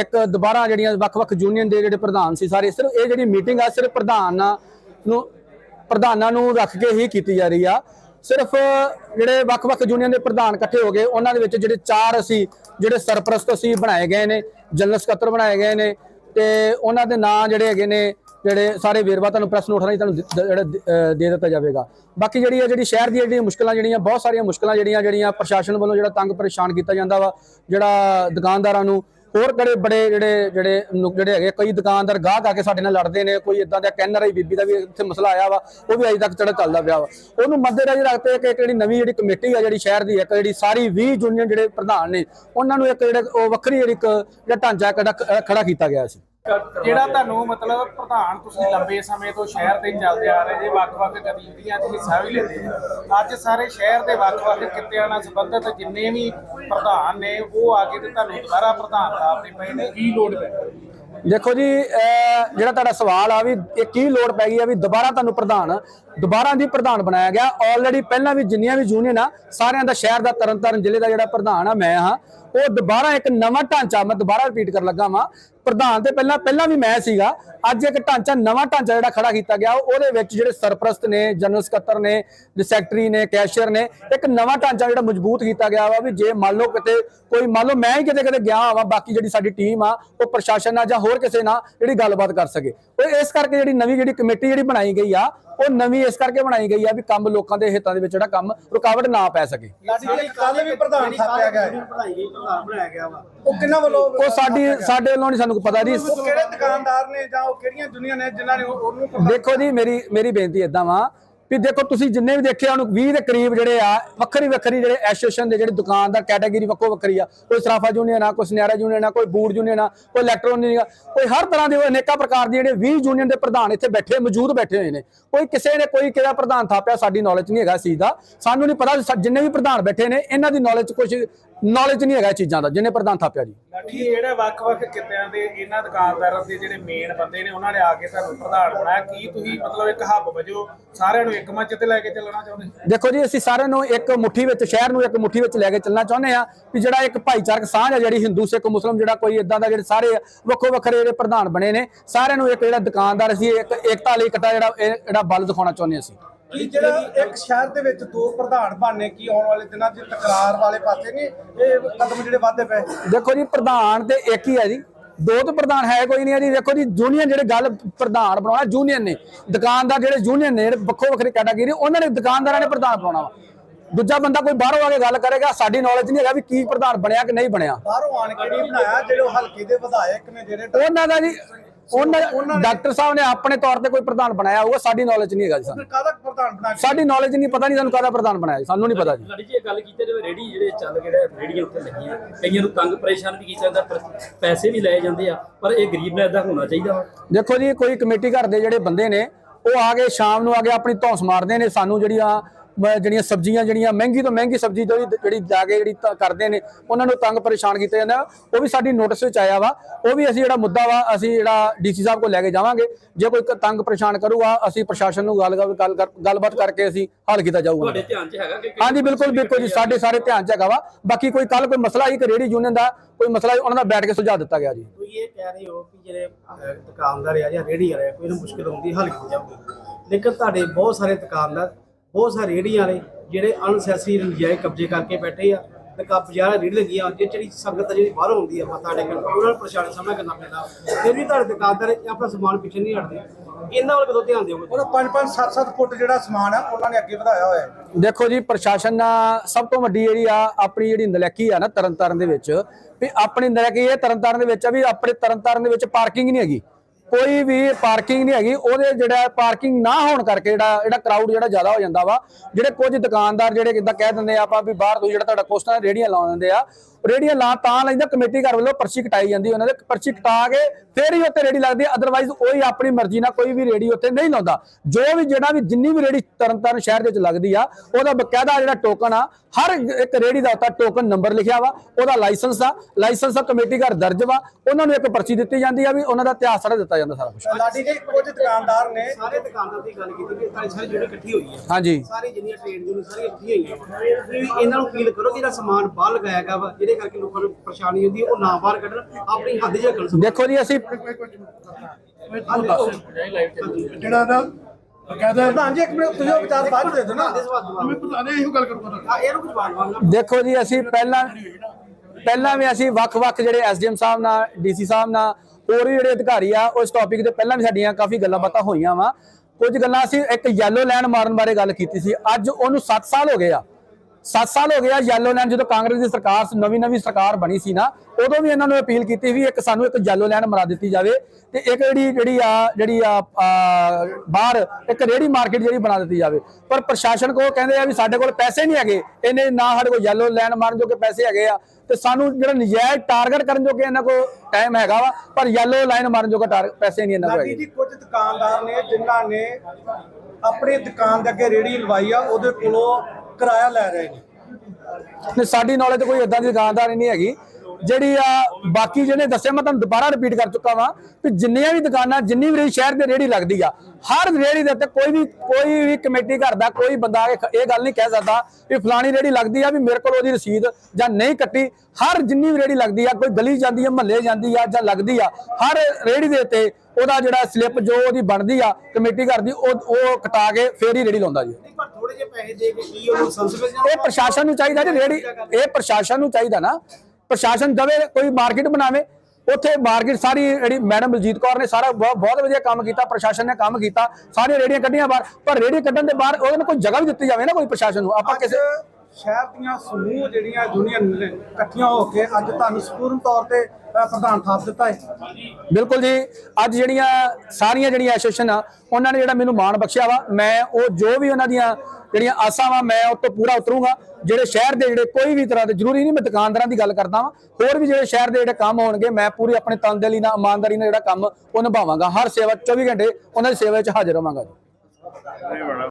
ਇੱਕ ਦੁਬਾਰਾ ਜਿਹੜੀਆਂ ਵੱਖ-ਵੱਖ ਯੂਨੀਅਨ ਦੇ ਜਿਹੜੇ ਪ੍ਰਧਾਨ ਸੀ ਸਾਰੇ, ਸਿਰਫ ਇਹ ਜਿਹੜੀ ਮੀਟਿੰਗ ਆ, ਸਿਰਫ ਪ੍ਰਧਾਨਾਂ ਨੂੰ ਪ੍ਰਧਾਨਾਂ ਨੂੰ ਰੱਖ ਕੇ ਹੀ ਕੀਤੀ ਜਾ ਰਹੀ ਆ। ਸਿਰਫ ਜਿਹੜੇ ਵੱਖ-ਵੱਖ ਯੂਨੀਅਨ ਦੇ ਪ੍ਰਧਾਨ ਇਕੱਠੇ ਹੋ ਗਏ, ਉਹਨਾਂ ਦੇ ਵਿੱਚ ਜਿਹੜੇ ਚਾਰ ਅਸੀਂ, ਜਿਹੜੇ ਸਰਪ੍ਰਸਤ ਅਸੀਂ ਬਣਾਏ ਗਏ ਨੇ, ਜਨਰਲ ਸਕੱਤਰ ਬਣਾਏ ਗਏ ਨੇ ਤੇ ਉਹਨਾਂ ਦੇ ਨਾਂ ਜਿਹੜੇ ਹੈਗੇ ਨੇ, ਜਿਹੜੇ ਸਾਰੇ ਵੇਰਵਾ ਤੁਹਾਨੂੰ ਪ੍ਰੈਸ ਨੋਟ ਰਾਹੀਂ ਤੁਹਾਨੂੰ ਜਿਹੜਾ ਦੇ ਦਿੱਤਾ ਜਾਵੇਗਾ। ਬਾਕੀ ਜਿਹੜੀ ਆ, ਜਿਹੜੀ ਸ਼ਹਿਰ ਦੀਆਂ ਜਿਹੜੀਆਂ ਮੁਸ਼ਕਲਾਂ ਜਿਹੜੀਆਂ, ਬਹੁਤ ਸਾਰੀਆਂ ਮੁਸ਼ਕਲਾਂ ਜਿਹੜੀਆਂ ਜਿਹੜੀਆਂ ਪ੍ਰਸ਼ਾਸਨ ਵੱਲੋਂ ਜਿਹੜਾ ਤੰਗ ਪਰੇਸ਼ਾਨ ਕੀਤਾ ਜਾਂਦਾ ਵਾ, ਜਿਹੜਾ ਦੁਕਾਨਦਾਰਾਂ ਨੂੰ ਹੋਰ ਕਿਹੜੇ ਬੜੇ ਜਿਹੜੇ ਜਿਹੜੇ ਲੋਕ ਜਿਹੜੇ ਹੈਗੇ ਕਈ ਦੁਕਾਨਦਾਰ ਗਾਹਕ ਆ ਕੇ ਸਾਡੇ ਨਾਲ ਲੜਦੇ ਨੇ, ਕੋਈ ਇਦਾਂ ਦਾ ਕੈਨਰ ਆਈ ਬੀਬੀ ਦਾ ਵੀ ਇੱਥੇ ਮਸਲਾ ਆਇਆ ਵਾ, ਉਹ ਵੀ ਅਜੇ ਤੱਕ ਚੜਾ ਚੱਲਦਾ ਪਿਆ ਵਾ। ਉਹਨੂੰ ਮੱਦੇਨਜ਼ਰ ਰੱਖਦੇ ਕਿ ਇੱਕ ਜਿਹੜੀ ਨਵੀਂ ਜਿਹੜੀ ਕਮੇਟੀ ਆ, ਜਿਹੜੀ ਸ਼ਹਿਰ ਦੀ ਇੱਕ ਜਿਹੜੀ ਸਾਰੀ 20 ਯੂਨੀਅਨ ਜਿਹੜੇ ਪ੍ਰਧਾਨ ਨੇ, ਉਹਨਾਂ ਨੂੰ ਇੱਕ ਜਿਹੜੇ ਉਹ ਵੱਖਰੀ ਜਿਹੜੀ ਇੱਕ ਜਿਹੜਾ ਢਾਂਚਾ ਖੜਾ ਖੜਾ ਕੀਤਾ ਗਿਆ ਸੀ। ਜਿਹੜਾ ਤੁਹਾਨੂੰ ਮਤਲਬ ਪ੍ਰਧਾਨ ਤੁਸੀਂ ਲੰਬੇ ਸਮੇਂ ਤੋਂ ਸ਼ਹਿਰ ਦੇ ਚੱਲਦੇ ਆ ਰਹੇ ਜੇ, ਵੱਖ-ਵੱਖ ਗਤੀਵਿਧੀਆਂ 'ਚ ਹਿੱਸਾ ਵੀ ਲੈਂਦੇ ਆ। ਅੱਜ ਸਾਰੇ ਸ਼ਹਿਰ ਦੇ ਵੱਖ-ਵੱਖ ਕਿੱਤਿਆਂ ਨਾਲ ਸੰਬੰਧਿਤ ਜਿੰਨੇ ਵੀ ਪ੍ਰਧਾਨ ਨੇ, ਉਹ ਆ ਕੇ ਤੇ ਤੁਹਾਨੂੰ ਦੁਬਾਰਾ ਪ੍ਰਧਾਨ ਆਪਦੇ ਪਏ ਨੇ। ਕੀ ਲੋੜ ਪੈ ਦੇਖੋ ਜੀ ਜਿਹੜਾ ਤੁਹਾਡਾ ਸਵਾਲ ਆ ਵੀ ਇਹ ਕੀ ਲੋੜ ਪੈ ਗਈ ਆ ਵੀ ਦੁਬਾਰਾ ਤੁਹਾਨੂੰ ਪ੍ਰਧਾਨ, ਦੁਬਾਰਾ ਦੀ ਪ੍ਰਧਾਨ ਬਣਾਇਆ ਗਿਆ। ਆਲਰੇਡੀ ਪਹਿਲਾਂ ਵੀ ਜਿੰਨੀਆਂ ਵੀ ਯੂਨੀਅਨ ਆ, ਸਾਰਿਆਂ ਦਾ ਸ਼ਹਿਰ ਦਾ ਤਰਨਤਾਰਨ ਜ਼ਿਲ੍ਹੇ ਦਾ ਜਿਹੜਾ ਪ੍ਰਧਾਨ ਆ, ਮੈਂ ਹਾਂ। ਉਹ ਦੁਬਾਰਾ ਇੱਕ ਨਵਾਂ ਢਾਂਚਾ, ਮੈਂ ਦੁਬਾਰਾ ਰਿਪੀਟ ਕਰਨ ਲੱਗਾ ਵਾਂ, ਪ੍ਰਧਾਨ ਤੇ ਪਹਿਲਾਂ ਪਹਿਲਾਂ ਵੀ ਮੈਂ ਸੀਗਾ, ਅੱਜ ਇੱਕ ਢਾਂਚਾ, ਨਵਾਂ ਢਾਂਚਾ ਜਿਹੜਾ ਖੜਾ ਕੀਤਾ ਗਿਆ ਉਹਦੇ ਵਿੱਚ ਜਿਹੜੇ ਸਰਪ੍ਰਸਤ ਨੇ, ਜਨਰਲ ਸਕੱਤਰ ਨੇ ਸੈਕਟਰੀ ਨੇ ਕੈਸ਼ੀਅਰ ਨੇ, ਇੱਕ ਨਵਾਂ ਢਾਂਚਾ ਜਿਹੜਾ ਮਜ਼ਬੂਤ ਕੀਤਾ ਗਿਆ ਵਾ ਵੀ ਜੇ ਮੰਨ ਲਓ ਕਿਤੇ ਕੋਈ, ਮੰਨ ਲਓ ਮੈਂ ਹੀ ਕਿਤੇ ਕਿਤੇ ਗਿਆ ਹਾਂ ਬਾਕੀ ਜਿਹੜੀ ਸਾਡੀ ਟੀਮ ਆ, ਉਹ ਪ੍ਰਸ਼ਾਸਨ ਨਾਲ ਜਾਂ ਹੋਰ ਕਿਸੇ ਨਾਲ ਜਿਹੜੀ ਗੱਲਬਾਤ ਕਰ ਸਕੇ। ਉਹ ਇਸ ਕਰਕੇ ਜਿਹੜੀ ਨਵੀਂ ਜਿਹੜੀ ਕਮੇਟੀ ਜਿਹੜੀ ਬਣਾਈ ਗਈ ਆ ਉਹ ਨਵੀਂ ਇਸ ਕਰਕੇ ਬਣਾਈ ਗਈ ਆ ਵੀ ਕੰਮ ਲੋਕਾਂ ਦੇ ਹਿੱਤਾਂ ਦੇ ਵਿੱਚ ਜਿਹੜਾ ਕੰਮ ਰੁਕਾਵਟ ਨਾ ਪੈ ਸਕੇ। ਕੱਲ ਵੀ ਪ੍ਰਧਾਨ ਥਾਪਿਆ ਗਿਆ ਬਣਾਇਆ ਗਿਆ ਵਾ। ਉਹ ਕਿੰਨਾ ਵੱਲੋਂ ਉਹ ਸਾਡੀ ਸਾਡੇ ਵੱਲੋਂ ਨਹੀਂ ਸਾਨੂੰ ਪਤਾ ਜੀ। ਕਿਹੜੇ ਦੁਕਾਨਦਾਰ ਨੇ ਜਾਂ ਉਹ ਕਿਹੜੀਆਂ ਦੁਨੀਆ ਨੇ ਜਿਨ੍ਹਾਂ ਨੇ ਉਹਨੂੰ ਦੇਖੋ ਜੀ ਮੇਰੀ ਮੇਰੀ ਬੇਨਤੀ ਇਦਾਂ ਵਾ ਵੀ ਦੇਖੋ ਤੁਸੀਂ ਜਿੰਨੇ ਵੀ ਦੇਖਿਆ ਉਹਨੂੰ 20 ਦੇ ਕਰੀਬ ਜਿਹੜੇ ਆ, ਵੱਖਰੀ ਵੱਖਰੀ ਜਿਹੜੇ ਐਸੋਸੀਏਸ਼ਨ ਦੇ ਜਿਹੜੇ ਦੁਕਾਨਦਾਰ ਕੈਟਾਗਰੀ ਵੱਖੋ ਵੱਖਰੀ ਆ। ਕੋਈ ਸਰਾਫਾ ਯੂਨੀਅਨ ਆ, ਕੋਈ ਸੁਨਿਆਰਾ ਯੂਨੀਅਨ ਆ, ਕੋਈ ਬੂਟ ਯੂਨੀਅਨ ਆ, ਕੋਈ ਇਲੈਕਟ੍ਰੋਨਿਕ ਆ, ਕੋਈ ਹਰ ਤਰ੍ਹਾਂ ਦੇ ਅਨੇਕਾਂ ਪ੍ਰਕਾਰ ਦੇ ਜਿਹੜੇ 20 ਯੂਨੀਅਨ ਦੇ ਪ੍ਰਧਾਨ ਇੱਥੇ ਬੈਠੇ, ਮੌਜੂਦ ਬੈਠੇ ਹੋਏ ਨੇ। ਕੋਈ ਕਿਸੇ ਨੇ ਕੋਈ ਕਿਹੜਾ ਪ੍ਰਧਾਨ ਥਾਪਿਆ, ਸਾਡੀ ਨੌਲੇਜ ਨਹੀਂ ਹੈਗਾ ਇਸ ਦਾ। ਸਾਨੂੰ ਨਹੀਂ ਪਤਾ ਜਿੰਨੇ ਵੀ ਪ੍ਰਧਾਨ ਬੈਠੇ ਨੇ, ਇਹਨਾਂ ਦੀ ਨੌਲੇਜ ਕੁਝ ਨੌਲੇਜ ਨਹੀਂ ਹੈਗਾ ਇਹ ਚੀਜ਼ਾਂ ਦਾ ਜਿੰਨੇ ਪ੍ਰਧਾਨ ਥਾਪਿਆ ਜੀ। ਲਾਡੀ ਜਿਹੜੇ ਵੱਖ-ਵੱਖ ਕਿੱਤਿਆਂ ਦੇ ਇਹਨਾਂ ਦੁਕਾਨਦਾਰਾਂ ਦੇ ਜਿਹੜੇ ਮੇਨ ਬੰਦੇ ਨੇ, ਉਹਨਾਂ ਨੇ ਆ ਕੇ ਤੁਹਾਨੂੰ ਪ੍ਰਧਾਨ ਬਣਾਇਆ। ਕੀ ਤੁਸੀਂ ਮਤਲਬ ਇੱਕ ਹੱਬ ਵਜੋਂ ਸਾਰਿਆਂ ਨੂੰ ਇੱਕ ਮੰਚ ਤੇ ਲੈ ਕੇ ਚੱਲਣਾ ਚਾਹੁੰਦੇ ਦੇਖੋ ਜੀ ਅਸੀਂ ਸਾਰਿਆਂ ਨੂੰ ਇੱਕ ਮੁੱਠੀ ਵਿੱਚ ਸ਼ਹਿਰ ਨੂੰ ਇੱਕ ਮੁੱਠੀ ਵਿੱਚ ਲੈ ਕੇ ਚੱਲਣਾ ਚਾਹੁੰਦੇ ਆ ਕਿ ਜਿਹੜਾ ਇੱਕ ਭਾਈਚਾਰਕ ਸਾਂਝ ਆ ਜਿਹੜੀ ਹਿੰਦੂ ਸਿੱਖ ਮੁਸਲਮ ਜਿਹੜਾ ਕੋਈ ਇਦਾਂ ਦਾ ਜਿਹੜੇ ਸਾਰੇ ਵੱਖੋ ਵੱਖਰੇ ਜਿਹੜੇ ਪ੍ਰਧਾਨ ਬਣੇ ਨੇ ਸਾਰਿਆਂ ਨੂੰ ਇੱਕ ਜਿਹੜਾ ਦੁਕਾਨਦਾਰ ਅਸੀਂ ਇੱਕ ਏਕਤਾ ਲਈ ਇਕੱਠਾ ਜਿਹੜਾ ਇਹ ਜਿਹੜਾ ਬਲ ਦਿਖਾਉਣਾ ਚਾਹੁੰਦੇ ਅਸੀਂ। ਕੀ ਜਿਹੜਾ ਇੱਕ ਸ਼ਹਿਰ ਦੇ ਵਿੱਚ ਦੋ ਪ੍ਰਧਾਨ ਬਣਨੇ ਕੀ ਆਉਣ ਵਾਲੇ ਦਿਨਾਂ 'ਚ ਤਕਰਾਰ ਵਾਲੇ ਪਾਸੇ ਨਹੀਂ ਇਹ ਕਦਮ ਜਿਹੜੇ ਵਾਧੇ ਪਏ? ਦੇਖੋ ਜੀ ਪ੍ਰਧਾਨ ਤੇ ਇੱਕ ਹੀ ਹੈ ਜੀ। ਦੋ ਤੇ ਪ੍ਰਧਾਨ ਹੈ ਕੋਈ ਨਹੀਂ ਜੀ। ਦੇਖੋ ਜੀ ਯੂਨੀਅਨ ਜਿਹੜੇ ਗੱਲ ਪ੍ਰਧਾਨ ਬਣਾਉਣਾ ਯੂਨੀਅਨ ਨੇ। ਦੁਕਾਨਦਾਰ ਜਿਹੜੇ ਯੂਨੀਅਨ ਨੇ ਜਿਹੜੇ ਵੱਖੋ ਵੱਖਰੀ ਕੈਟਾਗਰੀ ਉਹਨਾਂ ਨੇ ਦੁਕਾਨਦਾਰਾਂ ਨੇ ਪ੍ਰਧਾਨ ਬਣਾਉਣਾ ਵਾ। ਦੂਜਾ ਬੰਦਾ ਕੋਈ ਬਾਹਰੋਂ ਆ ਕੇ ਗੱਲ ਕਰੇਗਾ ਸਾਡੀ ਨੌਲੇਜ ਨਹੀਂ ਹੈਗਾ ਵੀ ਕੀ ਪ੍ਰਧਾਨ ਬਣਿਆ ਕਿ ਨਹੀਂ ਬਣਿਆ। ਬਾਹਰੋਂ ਆਣ ਕੇ ਨਹੀਂ ਬਣਾਇਆ ਜਿਹੜੇ ਹਲਕੇ ਦੇ ਵਿਧਾਇਕ ਨੇ ਜਿਹੜੇ ਉਹਨਾਂ ਦਾ ਜੀ ਉਹਨਾਂ ਡਾਕਟਰ ਸਾਹਿਬ ਨੇ ਆਪਣੇ ਤੌਰ ਤੇ ਕੋਈ ਪ੍ਰਧਾਨ ਬਣਾਇਆ ਹੋਊਗਾ ਸਾਡੀ ਨੌਲੇਜ ਨਹੀਂ ਹੈਗਾ ਜੀ ਸਾਨੂੰ। ਕਾਹਦਾ ਪ੍ਰਧਾਨ ਬਣਾ ਕੇ ਸਾਡੀ ਨੌਲੇਜ ਨਹੀਂ ਪਤਾ ਨਹੀਂ ਸਾਨੂੰ ਕਾਹਦਾ ਪ੍ਰਧਾਨ ਬਣਾਇਆ ਜੀ, ਸਾਨੂੰ ਨਹੀਂ ਪਤਾ ਜੀ। ਲੜੀ ਜੀ ਇਹ ਗੱਲ ਕੀਤੀ ਤੇ ਰੇੜੀ ਜਿਹੜੇ ਚੱਲ ਜਿਹੜੇ ਰੇੜੀਆਂ ਉੱਤੇ ਲੱਗੀਆਂ। ਕਈਆਂ ਨੂੰ ਤੰਗ ਪਰੇਸ਼ਾਨ ਵੀ ਕੀਤਾ ਜਾਂਦਾ ਪਰ ਪੈਸੇ ਵੀ ਲਏ ਜਾਂਦੇ ਆ ਪਰ ਇਹ ਗਰੀਬ ਨਾਲ ਇਦਾਂ ਹੋਣਾ ਚਾਹੀਦਾ ਵਾ। ਦੇਖੋ ਜੀ ਕੋਈ ਕਮੇਟੀ ਘਰ ਦੇ ਜਿਹੜੇ ਬੰਦੇ ਨੇ ਉਹ ਆ ਕੇ ਸ਼ਾਮ ਨੂੰ ਆ ਕੇ ਆਪਣੀ ਧੌਂਸ ਮਾਰਦੇ ਨੇ ਸਾਨੂੰ ਜਿਹੜੀਆਂ ਜਿਹੜੀਆਂ ਸਬਜ਼ੀਆਂ ਜਿਹੜੀਆਂ ਮਹਿੰਗੀ ਤੋਂ ਮਹਿੰਗੀ ਸਬਜ਼ੀ ਜਿਹੜੀ ਜਿਹੜੀ ਜਾ ਕੇ ਜਿਹੜੀ ਤ- ਕਰਦੇ ਨੇ ਉਹਨਾਂ ਨੂੰ ਤੰਗ ਪਰੇਸ਼ਾਨ ਕੀਤਾ ਜਾਂਦਾ ਉਹ ਵੀ ਸਾਡੀ ਨੋਟਿਸ ਵਿੱਚ ਆਇਆ ਵਾ। ਉਹ ਵੀ ਅਸੀਂ ਜਿਹੜਾ ਮੁੱਦਾ ਵਾ ਅਸੀਂ ਜਿਹੜਾ ਡੀਸੀ ਸਾਹਿਬ ਕੋਲ ਲੈ ਕੇ ਜਾਵਾਂਗੇ। ਜੇ ਕੋਈ ਤੰਗ ਪਰੇਸ਼ਾਨ ਕਰੂਗਾ ਅਸੀਂ ਪ੍ਰਸ਼ਾਸਨ ਨੂੰ ਗੱਲ ਗੱਲਬਾਤ ਕਰਕੇ ਅਸੀਂ ਹੱਲ ਕੀਤਾ ਜਾਊਗਾ। ਤੁਹਾਡੇ ਧਿਆਨ 'ਚ ਹੈਗਾ ਕਿ ਹਾਂਜੀ ਬਿਲਕੁਲ ਬਿਲਕੁਲ ਜੀ ਸਾਡੇ ਸਾਰੇ ਧਿਆਨ ਚ ਹੈਗਾ ਵਾ। ਬਾਕੀ ਕੋਈ ਕੱਲ ਕੋਈ ਮਸਲਾ ਹੀ ਕਿ ਰੇੜੀ ਯੂਨੀਅਨ ਦਾ ਕੋਈ ਮਸਲਾ ਉਹਨਾਂ ਦਾ ਬੈਠ ਕੇ ਸੁਝਾਅ ਦਿੱਤਾ ਗਿਆ ਜੀ। ਤੁਸੀਂ ਇਹ ਕਹਿ ਰਹੇ ਹੋ ਕਿ ਜਿਹੜੇ ਦੁਕਾਨਦਾਰ ਆ ਜਾਂ ਰੇਹੜੀ ਵਾਲੇ ਕੋਈ ਨੂੰ ਮੁਸ਼ਕਿਲ ਹੁੰਦੀ ਹੱਲ ਕੀਤੀ ਜਾਊਗੀ। ਲੇਕਿਨ ਤੁਹਾਡੇ ਬਹੁਤ ਸਾਰੇ ਦੁਕਾਨਦਾਰ ਬਹੁਤ ਸਾਰੇ ਰੇਹੜੀਆਂ ਵਾਲੇ ਜਿਹੜੇ ਅਨਸੈਸਰੀ ਨਜਾਇਜ਼ ਕਬਜ਼ੇ ਕਰਕੇ ਬੈਠੇ ਆ ਤੇ ਕੱਪ ਬਾਜ਼ਾਰਾਂ ਰੇਹੜੀ ਲੱਗੀਆਂ ਜੇ ਜਿਹੜੀ ਸੰਗਤ ਜਿਹੜੀ ਬਾਹਰੋਂ ਆਉਂਦੀ ਆ ਮੱਥਾ ਟੇਕਣ ਉਹਨਾਂ ਨੂੰ ਪਰੇਸ਼ਾਨੀ ਸਾਹਮਣਾ ਕਰਨਾ ਪੈਂਦਾ। ਫਿਰ ਵੀ ਤੁਹਾਡੇ ਦੁਕਾਨਦਾਰ ਆਪਣਾ ਸਮਾਨ ਪਿੱਛੇ ਨਹੀਂ ਹਟਦੇ। ਇਹਨਾਂ ਵੱਲ ਕਦੋਂ ਧਿਆਨ ਦਿਓਗੇ? ਉਹਨਾਂ 5-5 7-7 ਫੁੱਟ ਜਿਹੜਾ ਸਮਾਨ ਆ ਉਹਨਾਂ ਨੇ ਅੱਗੇ ਵਧਾਇਆ ਹੋਇਆ ਹੈ। ਦੇਖੋ ਜੀ ਪ੍ਰਸ਼ਾਸਨ ਨਾਲ ਸਭ ਤੋਂ ਵੱਡੀ ਜਿਹੜੀ ਆ ਆਪਣੀ ਜਿਹੜੀ ਨਲੈਕੀ ਆ ਨਾ ਤਰਨਤਾਰਨ ਦੇ ਵਿੱਚ ਵੀ ਆਪਣੀ ਨਲੈਕੀ ਇਹ ਤਰਨਤਾਰਨ ਦੇ ਵਿੱਚ ਆ ਵੀ ਆਪਣੇ ਤਰਨਤਾਰਨ ਦੇ ਵਿੱਚ ਪਾਰਕਿੰਗ ਨਹੀਂ ਹੈਗੀ। ਕੋਈ ਵੀ ਪਾਰਕਿੰਗ ਨਹੀਂ ਹੈਗੀ, ਉਹਦੇ ਜਿਹੜਾ ਪਾਰਕਿੰਗ ਨਾ ਹੋਣ ਕਰਕੇ ਜਿਹੜਾ ਜਿਹੜਾ ਕਰਾਊਡ ਜਿਹੜਾ ਜ਼ਿਆਦਾ ਹੋ ਜਾਂਦਾ ਵਾ, ਜਿਹੜੇ ਕੁਝ ਦੁਕਾਨਦਾਰ ਜਿਹੜੇ ਕਿਦਾਂ ਕਹਿ ਦਿੰਦੇ ਆ ਆਪਾਂ ਵੀ ਬਾਹਰ ਤੋਂ ਜਿਹੜਾ ਤੁਹਾਡਾ ਕੋਸਟਾਂ ਰੇੜੀਆਂ ਲਾਉਣ ਦਿੰਦੇ ਆ ਰੇੜੀਆਂ ਲਾ ਤਾਂ ਲੈਂਦਾ ਕਮੇਟੀ ਘਰ ਵੱਲੋਂ ਪਰਚੀ ਕਟਾਈ ਜਾਂਦੀ ਉਹਨਾਂ ਦੇ ਪਰਚੀ ਕਟਾ ਕੇ ਫੇਰ ਹੀ ਉੱਤੇ ਰੇੜੀ ਲੱਗਦੀ ਹੈ। ਅਦਰਵਾਈਜ਼ ਕੋਈ ਆਪਣੀ ਮਰਜ਼ੀ ਨਾਲ ਕੋਈ ਵੀ ਰੇੜੀ ਉੱਤੇ ਨਹੀਂ ਲਾਉਂਦਾ। ਜੋ ਵੀ ਜਿਹੜਾ ਵੀ ਜਿੰਨੀ ਵੀ ਰੇੜੀ ਤਰਨਤਾਰਨ ਸ਼ਹਿਰ ਦੇ ਵਿੱਚ ਲੱਗਦੀ ਆ ਉਹਦਾ ਬਕਾਇਦਾ ਜਿਹੜਾ ਟੋਕਨ ਆ ਹਰ ਇੱਕ ਰੇੜੀ ਦਾ ਉੱਤੇ ਟੋਕਨ ਨੰਬਰ ਲਿਖਿਆ ਵਾ ਉਹਦਾ ਲਾਇਸੈਂਸ ਆ ਲਾਇਸੈਂਸ ਆ ਕਮੇਟੀ ਘਰ ਦਰਜ ਵਾ ਉਹਨਾਂ ਨੂੰ ਇੱਕ ਪਰਚੀ ਦਿੱਤੀ ਜਾਂਦੀ ਆ ਵੀ ਉਹਨਾਂ ਦਾ ਇਤਿਹਾਸ ਸਾਰਾ ਦਿੱਤਾ ਜਾਂਦਾ ਸਾਰਾ ਕੁਝ ਲਾਡੀ ਜੀ ਕੁਝ ਦੁਕਾਨਦਾਰ ਨੇ ਸਾਰੇ ਦੁਕਾਨਦਾਰ ਦੀ ਗੱਲ ਕੀਤੀ ਕਿ ਤੁਹਾਡੀ ਸਾਰੀ ਜਿਹੜੀ ਇਕੱਠੀ ਹੋਈ ਹੈ। ਹਾਂਜੀ। ਸਾਰੀ ਜਿੰਨੀਆਂ ਟ੍ਰੇਡ ਇਕੱਠੀਆਂ ਹੋਈਆਂ। ਵਾ। ਤੁਸੀਂ ਵੀ ਇਹਨਾਂ ਨੂੰ ਅਪੀਲ ਕਰੋ ਕਿ ਜਿਹੜਾ ਸਮਾਨ ਬਾਹਰ ਲਗਾਇਆ ਗਿਆ ਵਾ ਜਿਹੜੇ ਜਿਹਦੇ ਕਰਕੇ ਲੋਕਾਂ ਨੂੰ ਪਰੇਸ਼ਾਨੀ ਹੁੰਦੀ ਉਹ ਨਾ ਬਾਹਰ ਕੱਢਣ ਆਪਣੀ ਹੱਦ 'ਚ ਰੱਖਣ। ਦੇਖੋ ਜੀ ਅਸੀਂ ਜਿਹੜਾ ਨਾ ਬਕਾਇਦਾ ਪ੍ਰਧਾਨ ਜੀ ਇੱਕ ਮਿੰਟ ਤੁਸੀਂ ਉਹ ਵਿਚਾਰ ਬਾਅਦ 'ਚ ਦੇ ਦਿਓ ਨਾ। ਦੇ ਸਵਾਲ ਜਵਾਬ ਮੈਂ ਪ੍ਰਧਾਨ ਇਹੋ ਗੱਲ ਕਰੂੰਗਾ ਹਾਂ, ਇਹਨੂੰ ਕੁਝ ਦੇਖੋ ਜੀ ਅਸੀਂ ਪਹਿਲਾਂ ਪਹਿਲਾਂ ਵੀ ਅਸੀਂ ਵੱਖ-ਵੱਖ ਜਿਹੜੇ ਐਸਡੀਐਮ ਸਾਹਿਬ ਨਾਲ ਡੀਸੀ ਸਾਹਿਬ ਨਾਲ ਹੋਰ ਵੀ ਜਿਹੜੇ ਅਧਿਕਾਰੀ ਆ ਉਸ ਟੌਪਿਕ ਤੇ ਪਹਿਲਾਂ ਵੀ ਸਾਡੀਆਂ ਕਾਫੀ ਗੱਲਾਂ ਬਾਤਾਂ ਹੋਈਆਂ ਵਾ। ਕੁਝ ਗੱਲਾਂ ਅਸੀਂ ਇੱਕ ਯੈਲੋ ਲਾਈਨ ਮਾਰਨ ਬਾਰੇ ਗੱਲ ਕੀਤੀ ਸੀ। ਅੱਜ ਉਹਨੂੰ 7 ਸਾਲ ਹੋ ਗਏ ਆ। 7 ਸਾਲ ਹੋ ਗਏ ਆ ਯੈਲੋ ਲਾਈਨ ਜਦੋਂ ਕਾਂਗਰਸ ਦੀ ਸਰਕਾਰ ਨਵੀਂ ਨਵੀਂ ਸਰਕਾਰ ਬਣੀ ਸੀ ਨਾ ਉਦੋਂ ਵੀ ਇਹਨਾਂ ਨੂੰ ਅਪੀਲ ਕੀਤੀ ਵੀ ਇੱਕ ਸਾਨੂੰ ਇੱਕ ਯੈਲੋ ਲਾਈਨ ਮਰਾ ਦਿੱਤੀ ਜਾਵੇ ਤੇ ਇੱਕ ਜਿਹੜੀ ਜਿਹੜੀ ਆ ਜਿਹੜੀ ਆ ਬਾਹਰ ਇੱਕ ਰੇੜੀ ਮਾਰਕੀਟ ਜਿਹੜੀ ਬਣਾ ਦਿੱਤੀ ਜਾਵੇ। ਪਰ ਪ੍ਰਸ਼ਾਸਨ ਕੋ ਕਹਿੰਦੇ ਆ ਵੀ ਸਾਡੇ ਕੋਲ ਪੈਸੇ ਨਹੀਂ ਹੈਗੇ ਇਹਨੇ ਨਾ ਸਾਡੇ ਕੋਲ ਯੈਲੋ ਲਾਈਨ ਮਾਰਨ ਜੋਗੇ ਪੈਸੇ ਹੈਗੇ ਆ ਤੇ ਸਾਨੂੰ ਜਿਹੜਾ ਨਜਾਇਜ਼ ਟਾਰਗੇਟ ਕਰਨ ਜੋਗੇ ਇਹਨਾਂ ਕੋਲ ਟਾਈਮ ਹੈਗਾ ਵਾ ਪਰ ਯੈਲੋ ਲਾਈਨ ਮਾਰਨ ਜੋਗਾ ਪੈਸੇ ਨਹੀਂ ਇਹਨਾਂ ਕੋਲ ਲਾਡੀ ਹੈਗੇ। ਜੀ ਕੁਝ ਦੁਕਾਨਦਾਰ ਨੇ ਜਿਨ੍ਹਾਂ ਨੇ ਆਪਣੀ ਦੁਕਾਨ ਦੇ ਅੱਗੇ ਰੇੜੀ ਲਵਾਈ ਆ ਉਹਦੇ ਕੋਲੋਂ ਕਿਰਾਇਆ ਲੈ ਰਹੇ ਨੇ। ਨੇ ਸਾਡੀ ਨੌਲੇਜ ਤੇ ਕੋਈ ਇਦਾਂ ਦੀ ਦੁਕਾਨਦਾਰ ਨਹੀਂ ਹੈਗੀ। ਜਿਹੜੀ ਆ ਬਾਕੀ ਜਿਹਨੇ ਦੱਸਿਆ ਮੈਂ ਤੁਹਾਨੂੰ ਦੁਬਾਰਾ ਰਿਪੀਟ ਕਰ ਚੁੱਕਾ ਵਾਂ ਕਿ ਜਿੰਨੀਆਂ ਵੀ ਦੁਕਾਨਾਂ ਜਿੰਨੀ ਵੀ ਸ਼ਹਿਰ ਦੇ ਰੇੜੀ ਲੱਗਦੀ ਆ ਹਰ ਰੇੜੀ ਦੇ ਉੱਤੇ ਕੋਈ ਵੀ ਕੋਈ ਵੀ ਕਮੇਟੀ ਘਰ ਦਾ ਕੋਈ ਬੰਦਾ ਕੇ ਇਹ ਗੱਲ ਨਹੀਂ ਕਹਿ ਸਕਦਾ ਵੀ ਫਲਾਣੀ ਰੇੜੀ ਲੱਗਦੀ ਆ ਵੀ ਮੇਰੇ ਕੋਲ ਉਹਦੀ ਰਸੀਦ ਜਾਂ ਨਹੀਂ ਕੱਟੀ। ਹਰ ਜਿੰਨੀ ਵੀ ਰੇੜੀ ਲੱਗਦੀ ਆ ਕੋਈ ਗਲੀ ਜਾਂਦੀ ਆ ਮਹੱਲੇ ਜਾਂਦੀ ਆ ਜਾਂ ਲੱਗਦੀ ਆ ਹਰ ਰੇੜੀ ਦੇ ਉੱਤੇ ਉਹਦਾ ਜਿਹੜਾ ਸਲਿੱਪ ਜੋ ਉਹਦੀ ਬਣਦੀ ਆ ਕਮੇਟੀ ਘਰ ਦੀ ਉਹ ਉਹ ਕਟਾ ਕੇ ਫੇਰ ਹੀ ਰੇੜੀ ਲਾਉਂਦਾ ਜੀ। ਨਹੀਂ ਥੋੜੇ ਜਿਹੇ ਪੈਸੇ ਦੇ ਕੇ ਕੀ ਉਹਨੂੰ ਸੰਸਦ ਵਿੱਚ ਜਾਣਾ ਇਹ ਪ੍ਰਸ਼ਾਸਨ ਨੂੰ ਚਾਹੀਦਾ ਜੀ ਰੇੜੀ ਇਹ ਪ੍ਰਸ਼ਾਸਨ ਨੂੰ ਚਾਹੀਦਾ ਨਾ। ਪ੍ਰਸ਼ਾਸਨ ਦਵੇ ਕੋਈ ਮਾਰਕੀਟ ਬਣਾਵੇ। ਉੱਥੇ ਮਾਰਕੀਟ ਸਾਰੀ ਜਿਹੜੀ ਮੈਡਮ ਬਲਜੀਤ ਕੌਰ ਨੇ ਸਾਰਾ ਬਹੁਤ ਵਧੀਆ ਕੰਮ ਕੀਤਾ ਪ੍ਰਸ਼ਾਸਨ ਨੇ ਕੰਮ ਕੀਤਾ। ਸਾਰੀਆਂ ਰੇੜੀਆਂ ਕੱਢੀਆਂ ਬਾਹਰ। ਪਰ ਰੇੜੀ ਕੱਢਣ ਦੇ ਬਾਹਰ ਉਹਨੂੰ ਕੋਈ ਜਗ੍ਹਾ ਵੀ ਦਿੱਤੀ ਜਾਵੇ ਨਾ ਕੋਈ ਪ੍ਰਸ਼ਾਸਨ ਨੂੰ। ਆਪਾਂ ਕਿਸੇ ਸ਼ਹਿਰ ਦੀਆਂ ਸਮੂਹ ਜਿਹੜੀਆਂ ਯੂਨੀਅਨ ਨੇ, ਇਕੱਠੀਆਂ ਹੋ ਕੇ ਅੱਜ ਤੁਹਾਨੂੰ ਸਪੂਰਨ ਤੌਰ ਤੇ ਪ੍ਰਧਾਨ ਥਾਪ ਦਿੱਤਾ ਹੈ। ਬਿਲਕੁਲ ਜੀ, ਅੱਜ ਜਿਹੜੀਆਂ ਸਾਰੀਆਂ ਜਿਹੜੀਆਂ ਐਸੋਸੀਏਸ਼ਨ ਆ, ਉਹਨਾਂ ਨੇ ਜਿਹੜਾ ਮੈਨੂੰ ਮਾਣ ਬਖਸ਼ਿਆ ਵਾ, ਮੈਂ ਉਹ ਜੋ ਵੀ ਉਹਨਾਂ ਦੀਆਂ ਜਿਹੜੀਆਂ ਆਸਾਂ ਵਾ, ਮੈਂ ਉਹ ਤੋਂ ਪੂਰਾ ਉਤਰੂੰਗਾ। ਜਿਹੜੇ ਸ਼ਹਿਰ ਦੇ ਜਿਹੜੇ ਕੋਈ ਵੀ ਤਰ੍ਹਾਂ ਦੇ, ਜ਼ਰੂਰੀ ਨਹੀਂ ਮੈਂ ਦੁਕਾਨਦਾਰਾਂ ਦੀ ਗੱਲ ਕਰਦਾ ਵਾਂ, ਹੋਰ ਵੀ ਜਿਹੜੇ ਸ਼ਹਿਰ ਦੇ ਜਿਹੜੇ ਕੰਮ ਹੋਣਗੇ, ਮੈਂ ਪੂਰੀ ਆਪਣੇ ਤਨਦੇਲੀ ਨਾਲ ਇਮਾਨਦਾਰੀ ਨਾਲ ਜਿਹੜਾ ਕੰਮ ਉਹ ਨਿਭਾਵਾਂਗਾ। ਹਰ ਸੇਵਾ 24 ਘੰਟੇ ਉਹਨਾਂ ਦੀ ਸੇਵਾ ਵਿੱਚ ਹਾਜ਼ਰ ਰਵਾਂਗਾ ਜੀ।